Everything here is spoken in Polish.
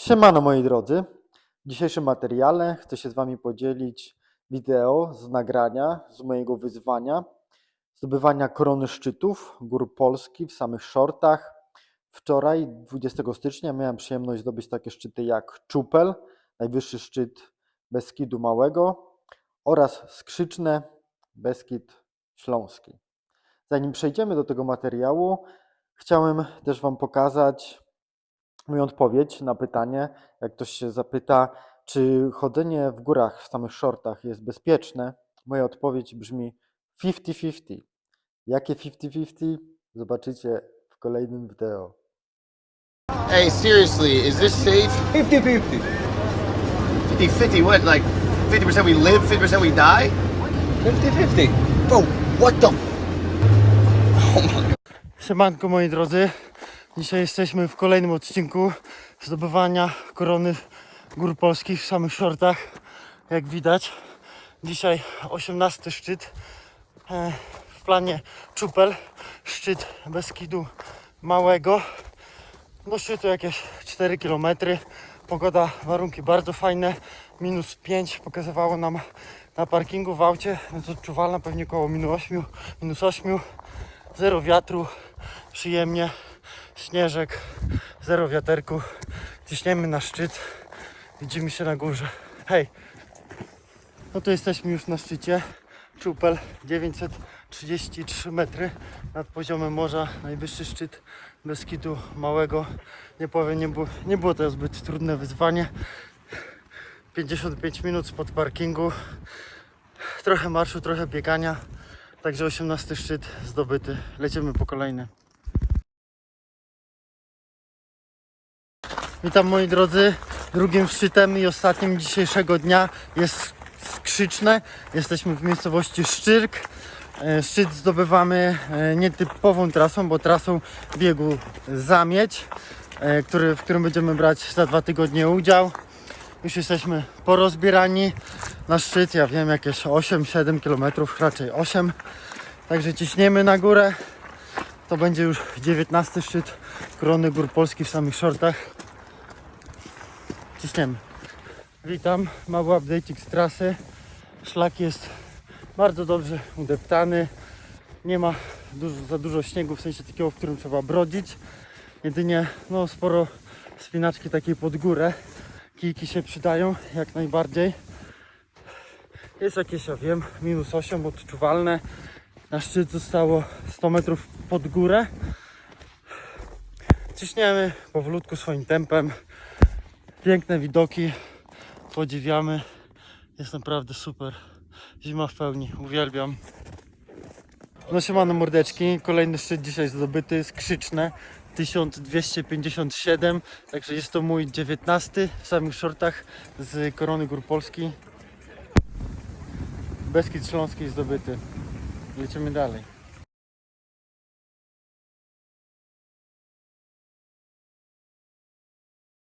Siemano moi drodzy. W dzisiejszym materiale chcę się z Wami podzielić wideo z nagrania, z mojego wyzwania zdobywania korony szczytów Gór Polski w samych shortach. Wczoraj, 20 stycznia, miałem przyjemność zdobyć takie szczyty jak Czupel, najwyższy szczyt Beskidu Małego oraz Skrzyczne, Beskid Śląski. Zanim przejdziemy do tego materiału, chciałem też Wam pokazać moją odpowiedź na pytanie, jak ktoś się zapyta, czy chodzenie w górach w samych shortach jest bezpieczne. Moja odpowiedź brzmi 50-50. Jakie 50-50? Zobaczycie w kolejnym wideo. Hey, seriously, is this safe? 50 50. 50 50, what? Like 50% we live, 50% we die? 50 50. Bro, what the? Oh my god. Siemanko moi drodzy. Dzisiaj jesteśmy w kolejnym odcinku zdobywania korony gór polskich w samych shortach. Jak widać, dzisiaj 18 szczyt. E, W planie Czupel, szczyt Beskidu Małego. Do szczytu jakieś 4 km. Pogoda, warunki bardzo fajne. Minus 5 pokazywało nam na parkingu w aucie. No to czuwalna pewnie około minus 8. Minus 8. Zero wiatru, przyjemnie. Śnieżek, zero wiaterku. Ciśniemy na szczyt. Widzimy się na górze. Hej! No to jesteśmy już na szczycie. Czupel 933 metry nad poziomem morza. Najwyższy szczyt Beskidu Małego. Nie powiem, nie było, nie było to zbyt trudne wyzwanie. 55 minut spod parkingu. Trochę marszu, trochę biegania. Także 18 szczyt zdobyty. Lecimy po kolejny. Witam moi drodzy. Drugim szczytem i ostatnim dzisiejszego dnia jest Skrzyczne. Jesteśmy w miejscowości Szczyrk. E, Szczyt zdobywamy e, nietypową trasą, bo trasą biegu Zamieć, e, który, w którym będziemy brać za dwa tygodnie udział. Już jesteśmy porozbierani na szczyt. Ja wiem, jakieś 8-7 km, raczej 8. Także ciśniemy na górę. To będzie już 19 szczyt Korony Gór Polski w samych shortach. Ciśniemy. Witam, mały update z trasy. Szlak jest bardzo dobrze udeptany. Nie ma dużo, za dużo śniegu, w sensie takiego, w którym trzeba brodzić. Jedynie no, sporo spinaczki takiej pod górę. Kijki się przydają jak najbardziej. Jest jakieś, ja wiem, minus 8 odczuwalne. Na szczyt zostało 100 metrów pod górę. Ciśniemy powolutku swoim tempem. Piękne widoki, podziwiamy. Jest naprawdę super. Zima w pełni, uwielbiam. No siemano mordeczki, kolejny szczyt dzisiaj zdobyty, skrzyczne 1257, także jest to mój 19 w samych shortach z Korony Gór Polski. Beskid Śląski zdobyty. Lecimy dalej.